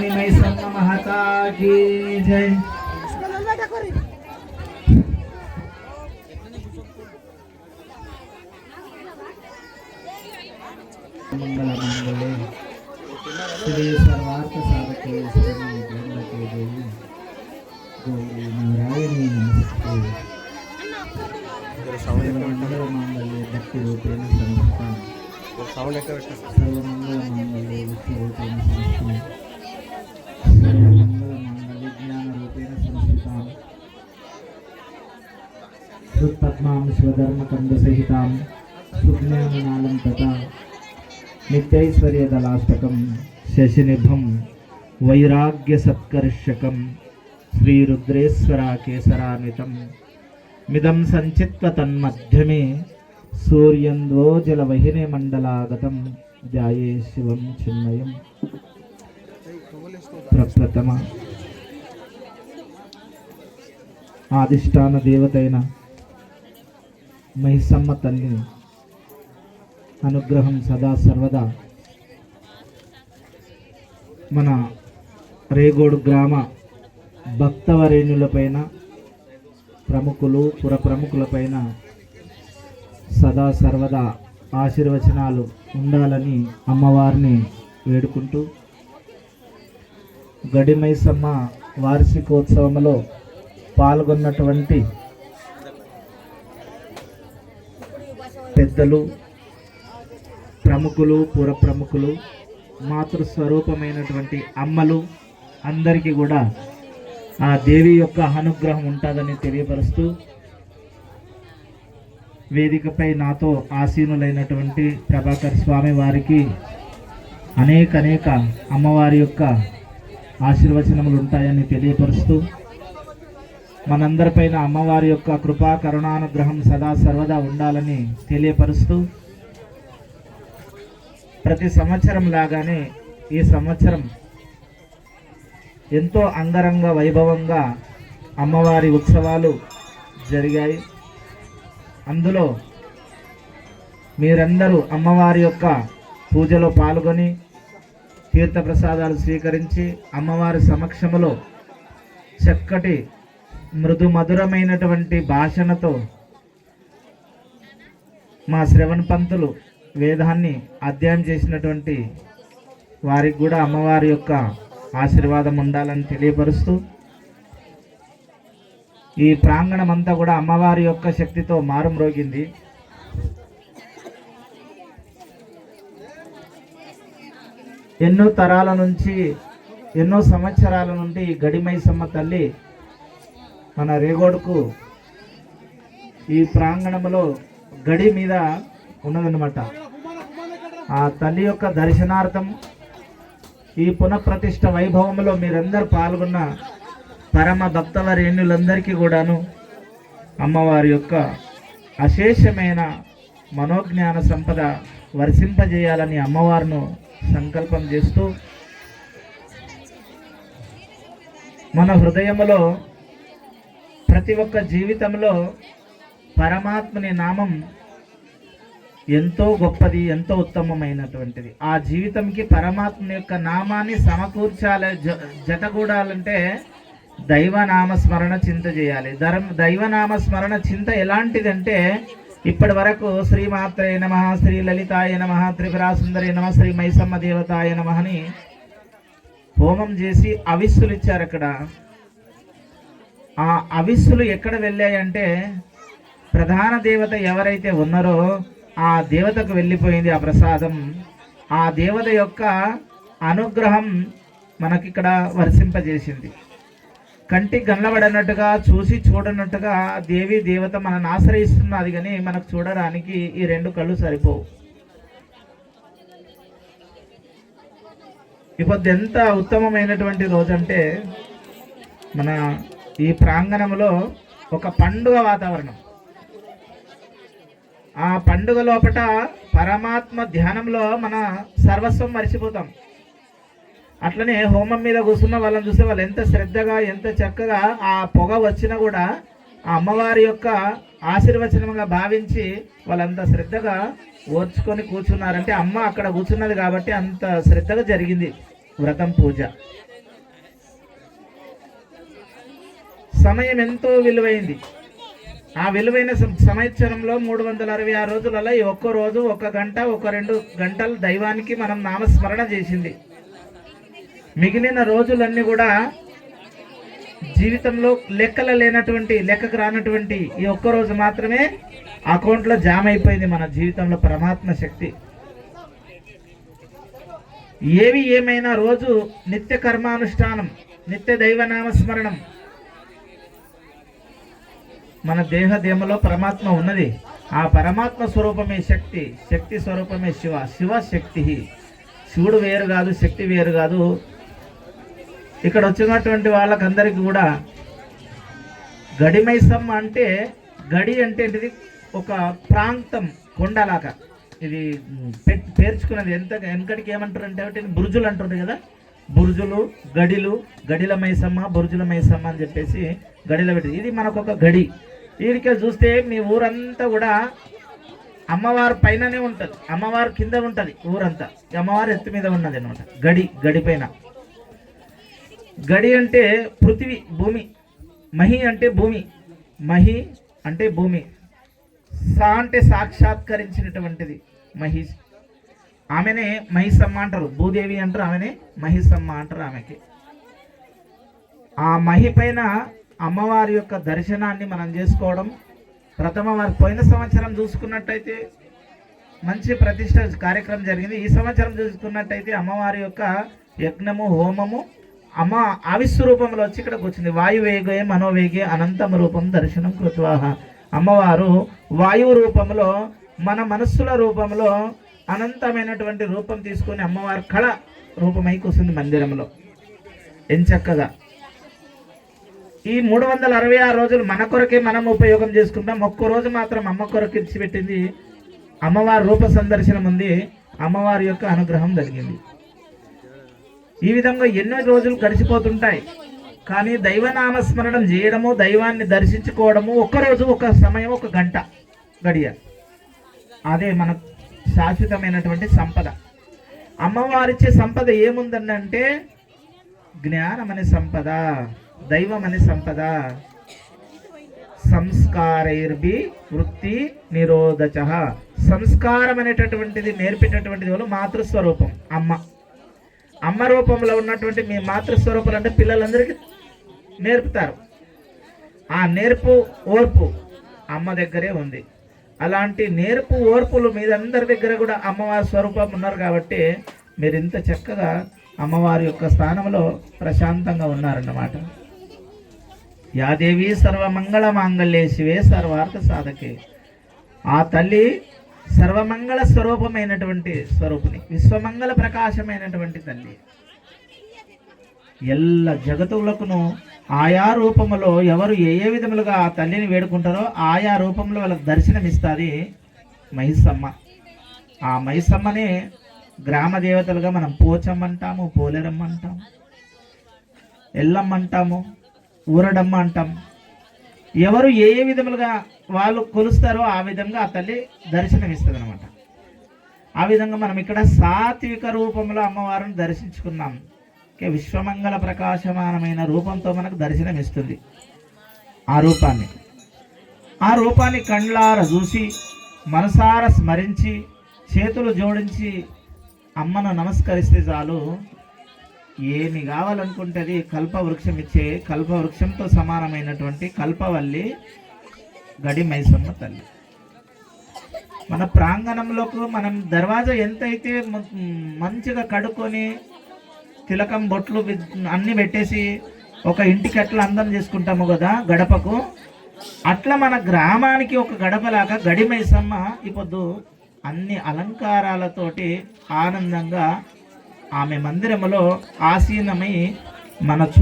स्वामी मैसन्न महाता की जय। मंगल श्री सर्वार्थ श्री देवी नारायणी नमस्ते। भक्ति रूपेण भक्ति रूपेण సుత్పద్మాం హృత్పద్మాం స్వధర్మకందసహితాం సుజ్ఞానాలం తథా నిత్యైశ్వర్యదలాష్టకం శశినిభం వైరాగ్య వైరాగ్యసత్కర్షకం శ్రీరుద్రేశ్వరాకేసరాన్వితం మిదం సంచిత్వ తన్మధ్యమే సూర్యందో జలవహిని మండలాగతం జాయే శివం చిన్మయం ప్రప్రథమ ఆదిష్టాన దేవతైన మహిసమ్మ తల్లి. అనుగ్రహం సదా సర్వదా. మన రేగోడు గ్రామ భక్తవరేణులపైన ప్రముఖులు పుర ప్రముఖులపైన సదా సర్వదా ఆశీర్వచనాలు ఉండాలని అమ్మవారిని వేడుకుంటూ గడిమైసమ్మ వార్షికోత్సవంలో పాల్గొన్నటువంటి పెద్దలు ప్రముఖులు పుర ప్రముఖులు మాతృస్వరూపమైనటువంటి అమ్మలు అందరికీ కూడా ఆ దేవి యొక్క అనుగ్రహం ఉంటుందని తెలియపరుస్తూ వేదికపై నాతో ఆసీనులైనటువంటి ప్రభాకర్ స్వామి వారికి అనేక అనేక అమ్మవారి యొక్క ఆశీర్వచనములు ఉంటాయని తెలియపరుస్తూ మనందరిపైన అమ్మవారి యొక్క కృపా కరుణానుగ్రహం సదా సర్వదా ఉండాలని తెలియపరుస్తూ ప్రతి సంవత్సరం లాగానే ఈ సంవత్సరం ఎంతో అంగరంగ వైభవంగా అమ్మవారి ఉత్సవాలు జరిగాయి. అందులో మీరందరూ అమ్మవారి యొక్క పూజలో పాల్గొని తీర్థప్రసాదాలు స్వీకరించి అమ్మవారి సమక్షంలో చక్కటి మృదు మధురమైనటువంటి భాషణతో మా శ్రవణ పంతులు వేదాన్ని అధ్యయనం చేసినటువంటి వారికి కూడా అమ్మవారి యొక్క ఆశీర్వాదం ఉండాలని తెలియపరుస్తూ ఈ ప్రాంగణం అంతా కూడా అమ్మవారి యొక్క శక్తితో మారుమ్రోగింది ఎన్నో తరాల నుంచి ఎన్నో సంవత్సరాల నుండి ఈ గడిమైసమ్మ తల్లి మన రేగోడుకు ఈ ప్రాంగణంలో గడి మీద ఉన్నదన్నమాట. ఆ తల్లి యొక్క దర్శనార్థం ఈ పునఃప్రతిష్ట వైభవంలో మీరందరూ పాల్గొన్న పరమ భక్తవరేణ్యులందరికీ కూడాను అమ్మవారి యొక్క అశేషమైన మనోజ్ఞాన సంపద వర్షింపజేయాలని అమ్మవారిను సంకల్పం చేస్తూ మన హృదయంలో ప్రతి ఒక్క జీవితంలో పరమాత్మని నామం ఎంతో గొప్పది ఎంతో ఉత్తమమైనటువంటిది. ఆ జీవితంకి పరమాత్మ యొక్క నామాన్ని సమకూర్చాలి జ- జతగూడాలంటే దైవనామ స్మరణ చింత చేయాలి. ధర్మ దైవనామ స్మరణ చింత ఎలాంటిదంటే ఇప్పటి వరకు శ్రీమాత్రే నమ శ్రీ లలితాయ నమ త్రిపురాసుందరి నమ శ్రీ మైసమ్మ దేవతాయ నమ అని హోమం చేసి అవిస్సులు ఇచ్చారు అక్కడ ఆ అవిస్సులు ఎక్కడ వెళ్ళాయంటే ప్రధాన దేవత ఎవరైతే ఉన్నారో ఆ దేవతకు వెళ్ళిపోయింది ఆ ప్రసాదం. ఆ దేవత యొక్క అనుగ్రహం మనకిక్కడ వర్షింపజేసింది. కంటికి గన్నబడనట్టుగా చూసి చూడనట్టుగా దేవి దేవత మనల్ని ఆశ్రయిస్తున్నది కానీ మనకు చూడడానికి ఈ రెండు కళ్ళు సరిపోవు. ఇప్పుడు ఎంత ఉత్తమమైనటువంటి రోజు అంటే మన ఈ ప్రాంగణంలో ఒక పండుగ వాతావరణం. ఆ పండుగ లోపట పరమాత్మ ధ్యానంలో మన సర్వస్వం మర్చిపోతాం. అట్లనే హోమం మీద కూర్చున్న వాళ్ళని చూస్తే వాళ్ళు ఎంత శ్రద్ధగా ఎంత చక్కగా ఆ పొగ వచ్చినా కూడా ఆ అమ్మవారి యొక్క ఆశీర్వచనంగా భావించి వాళ్ళంత శ్రద్ధగా ఓర్చుకొని కూర్చున్నారంటే అమ్మ అక్కడ కూర్చున్నది కాబట్టి అంత శ్రద్ధగా జరిగింది వ్రతం పూజ. సమయం ఎంతో విలువైంది. ఆ విలువైన సంవత్సరంలో మూడు వందల అరవై ఆరు రోజులలో ఈ ఒక్క రోజు ఒక గంట ఒక రెండు గంటలు దైవానికి మనం నామస్మరణ చేసింది. మిగిలిన రోజులన్నీ కూడా జీవితంలో లెక్కల లేనటువంటి లెక్కకు రానటువంటి ఈ ఒక్క రోజు మాత్రమే అకౌంట్లో జామ్ అయిపోయింది మన జీవితంలో పరమాత్మ శక్తి. ఏవి ఏమైనా రోజు నిత్య కర్మానుష్ఠానం నిత్య దైవ నామస్మరణం మన దేహదేమలో పరమాత్మ ఉన్నది. ఆ పరమాత్మ స్వరూపమే శక్తి శక్తి స్వరూపమే శివ శివ శక్తి. శివుడు వేరు కాదు శక్తి వేరు కాదు. ఇక్కడ వచ్చినటువంటి వాళ్ళకందరికీ కూడా గడిమైసమ్మ అంటే గడి అంటే ఏంటిది? ఒక ప్రాంతం కొండలాగా. ఇది పెట్ పేర్చుకున్నది ఎంత వెనకడికి ఏమంటారు అంటే వాటిని బురుజులు అంటారు కదా? బురుజులు గడిలు గడిల మైసమ్మ బురుజుల మైసమ్మ అని చెప్పేసి గడిల పెట్టి ఇది మనకు ఒక గడి. దీనికే చూస్తే మీ ఊరంతా కూడా అమ్మవారు పైననే ఉంటుంది. అమ్మవారు కింద ఉంటుంది ఊరంతా. అమ్మవారు ఎత్తు మీద ఉన్నది అనమాట గడి గడి పైన. గడి అంటే పృథివీ భూమి. మహి అంటే భూమి. మహి అంటే భూమి. సా అంటే సాక్షాత్కరించినటువంటిది. మహిష్ ఆమెనే మహిసమ్మ అంటారు. భూదేవి అంటారు ఆమెనే మహిసమ్మ అంటారు ఆమెకి. ఆ మహి పైన అమ్మవారి యొక్క దర్శనాన్ని మనం చేసుకోవడం ప్రథమ వారి పోయిన సంవత్సరం చూసుకున్నట్టయితే మంచి ప్రతిష్ట కార్యక్రమం జరిగింది. ఈ సంవత్సరం చూసుకున్నట్టయితే అమ్మవారి యొక్క యజ్ఞము హోమము అమ్మ ఆవిస్సు రూపంలో వచ్చి ఇక్కడికి వచ్చింది వాయువేగే మనోవేగే అనంతము రూపం దర్శనం కృత్వాహ. అమ్మవారు వాయువు రూపంలో మన మనస్సుల రూపంలో అనంతమైనటువంటి రూపం తీసుకొని అమ్మవారి కళ రూపమై కూర్చుంది మందిరంలో. ఎంచక్కగా ఈ మూడు వందల అరవై ఆరు రోజులు మన కొరకే మనం ఉపయోగం చేసుకుంటాం. ఒక్క రోజు మాత్రం అమ్మ కొరకు ఇచ్చిపెట్టింది అమ్మవారి రూప సందర్శనం ఉంది. అమ్మవారి యొక్క అనుగ్రహం జరిగింది ఈ విధంగా ఎన్నో రోజులు గడిచిపోతుంటాయి. కానీ దైవనామస్మరణం చేయడము దైవాన్ని దర్శించుకోవడము ఒక్క రోజు ఒక సమయం ఒక గంట గడియ అదే మన శాశ్వతమైనటువంటి సంపద. అమ్మవారిచ్చే సంపద ఏముందంటే జ్ఞానం అనే సంపద దైవం అనే సంపద. సంస్కారైర్బి వృత్తి నిరోధచ. సంస్కారం అనేటటువంటిది నేర్పేటటువంటిది వాళ్ళు మాతృస్వరూపం అమ్మ. అమ్మ రూపంలో ఉన్నటువంటి మీ మాతృస్వరూపాలు అంటే పిల్లలందరికీ నేర్పుతారు. ఆ నేర్పు ఓర్పు అమ్మ దగ్గరే ఉంది. అలాంటి నేర్పు ఓర్పులు మీరందరి దగ్గర కూడా అమ్మవారి స్వరూపం ఉన్నారు కాబట్టి మీరు ఇంత చక్కగా అమ్మవారి యొక్క స్థానంలో ప్రశాంతంగా ఉన్నారన్నమాట. యాదేవి సర్వమంగళ మాంగళ్యే శివే సర్వార్థ సాధకే. ఆ తల్లి సర్వమంగళ స్వరూపమైనటువంటి స్వరూపిణి విశ్వమంగళ ప్రకాశమైనటువంటి తల్లి. ఎల్ల జగతులకును ఆయా రూపములో ఎవరు ఏ ఏ విధములుగా ఆ తల్లిని వేడుకుంటారో ఆయా రూపంలో వాళ్ళకి దర్శనం ఇస్తుంది మహిసమ్మ ఆ మహిసమ్మని గ్రామ దేవతలుగా మనం పోచమ్మంటాము పోలేరమ్మ అంటాము ఎల్లమ్మ అంటాము ఊరడమ్మ అంటాం ఎవరు ఏ ఏ విధములుగా వాళ్ళు కొలుస్తారో ఆ విధంగా ఆ తల్లి దర్శనం ఇస్తుంది అనమాట ఆ విధంగా మనం ఇక్కడ సాత్విక రూపంలో అమ్మవారిని దర్శించుకున్నాం. విశ్వమంగళ ప్రకాశమానమైన రూపంతో మనకు దర్శనం ఇస్తుంది ఆ రూపాన్ని. ఆ రూపాన్ని కండ్లార చూసి మనసార స్మరించి చేతులు జోడించి అమ్మను నమస్కరిస్తే చాలు. ఏమి కావాలనుకుంటుంది? కల్పవృక్షం ఇచ్చే కల్పవృక్షంతో సమానమైనటువంటి కల్పవల్లి గడి మైసమ్మ తల్లి. మన ప్రాంగణంలోకి మనం దర్వాజా ఎంతైతే మంచిగా కడుక్కొని తిలకం బొట్లు అన్నీ అన్ని పెట్టేసి ఒక ఇంటికి అట్లా అందం చేసుకుంటాము కదా గడపకు. అట్లా మన గ్రామానికి ఒక గడపలాగా గడిమైసమ్మ ఇప్పుడు అన్ని అలంకారాలతోటి ఆనందంగా ఆమె మందిరములో ఆసీనమై మన చు